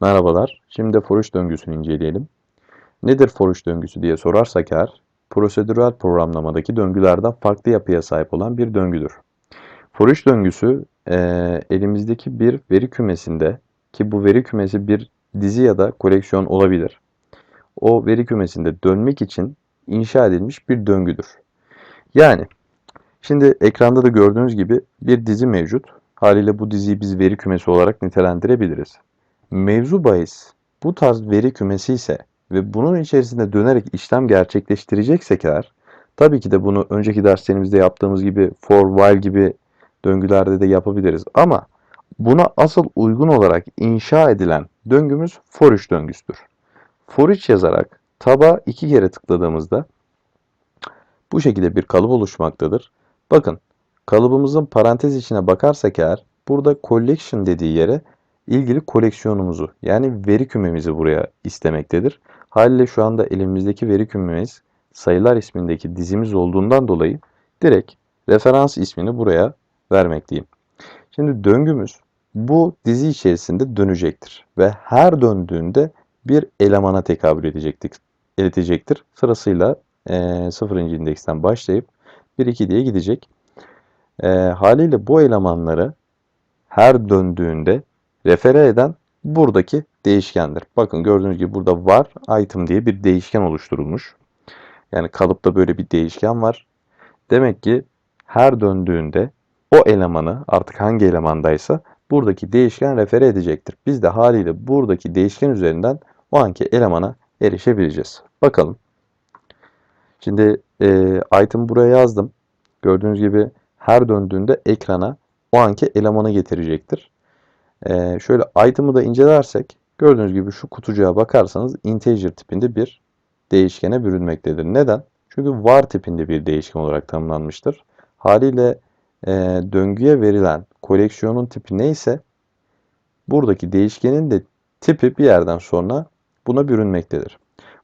Merhabalar. Şimdi de döngüsünü inceleyelim. Nedir for döngüsü diye sorarsak eğer, prosedürel programlamadaki döngülerden farklı yapıya sahip olan bir döngüdür. For döngüsü eee, elimizdeki bir veri kümesinde ki bu veri kümesi bir dizi ya da koleksiyon olabilir. O veri kümesinde dönmek için inşa edilmiş bir döngüdür. Yani şimdi ekranda da gördüğünüz gibi bir dizi mevcut. Haliyle bu diziyi biz veri kümesi olarak nitelendirebiliriz. Mevzu bahis bu tarz veri kümesi ise ve bunun içerisinde dönerek işlem gerçekleştireceksek eğer tabii ki de bunu önceki derslerimizde yaptığımız gibi for while gibi döngülerde de yapabiliriz. Ama buna asıl uygun olarak inşa edilen döngümüz for each döngüsüdür. For each yazarak taba iki kere tıkladığımızda bu şekilde bir kalıp oluşmaktadır. Bakın kalıbımızın parantez içine bakarsak eğer burada collection dediği yere ilgili koleksiyonumuzu yani veri kümemizi buraya istemektedir. Haliyle şu anda elimizdeki veri kümemiz sayılar ismindeki dizimiz olduğundan dolayı direkt referans ismini buraya vermekteyim. Şimdi döngümüz bu dizi içerisinde dönecektir ve her döndüğünde bir elemana tekabül edecektir. edecektir. Sırasıyla e, 0. indeksten başlayıp 1-2 diye gidecek. E, haliyle bu elemanları her döndüğünde refere eden buradaki değişkendir. Bakın gördüğünüz gibi burada var item diye bir değişken oluşturulmuş. Yani kalıpta böyle bir değişken var. Demek ki her döndüğünde o elemanı artık hangi elemandaysa buradaki değişken refere edecektir. Biz de haliyle buradaki değişken üzerinden o anki elemana erişebileceğiz. Bakalım. Şimdi e, item buraya yazdım. Gördüğünüz gibi her döndüğünde ekrana o anki elemanı getirecektir. E, şöyle item'ı da incelersek gördüğünüz gibi şu kutucuğa bakarsanız integer tipinde bir değişkene bürünmektedir. Neden? Çünkü var tipinde bir değişken olarak tanımlanmıştır. Haliyle e, döngüye verilen koleksiyonun tipi neyse buradaki değişkenin de tipi bir yerden sonra buna bürünmektedir.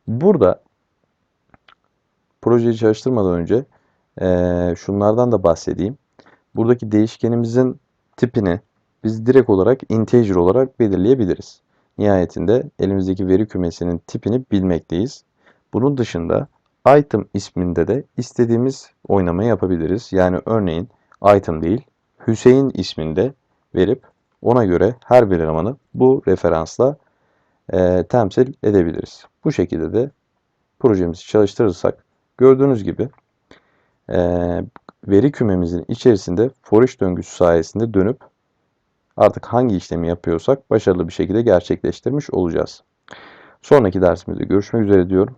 Burada projeyi çalıştırmadan önce e, şunlardan da bahsedeyim. Buradaki değişkenimizin tipini biz direkt olarak integer olarak belirleyebiliriz. Nihayetinde elimizdeki veri kümesinin tipini bilmekteyiz. Bunun dışında item isminde de istediğimiz oynamayı yapabiliriz. Yani örneğin item değil Hüseyin isminde verip ona göre her bir elemanı bu referansla e, temsil edebiliriz. Bu şekilde de projemizi çalıştırırsak gördüğünüz gibi e, veri kümemizin içerisinde for döngüsü sayesinde dönüp artık hangi işlemi yapıyorsak başarılı bir şekilde gerçekleştirmiş olacağız. Sonraki dersimizde görüşmek üzere diyorum.